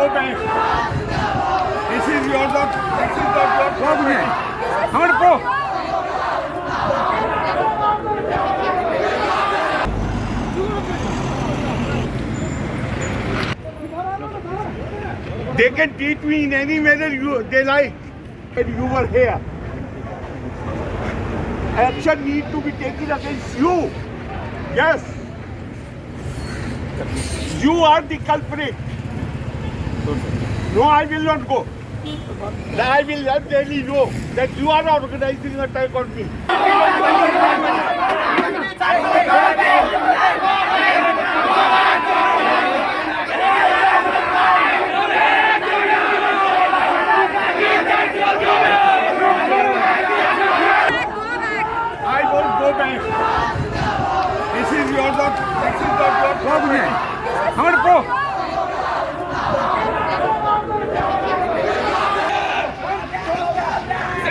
This is your dog. This is your dog. Pro Gujiya. How many pro? They can treat me in any manner you, they like. And you were here. Action need to be taken against you. Yes. You are the culprit. No, I will not go. I will definitely know that you are organizing an attack on me. I won't go back. This is your not. This is not your problem. How to go?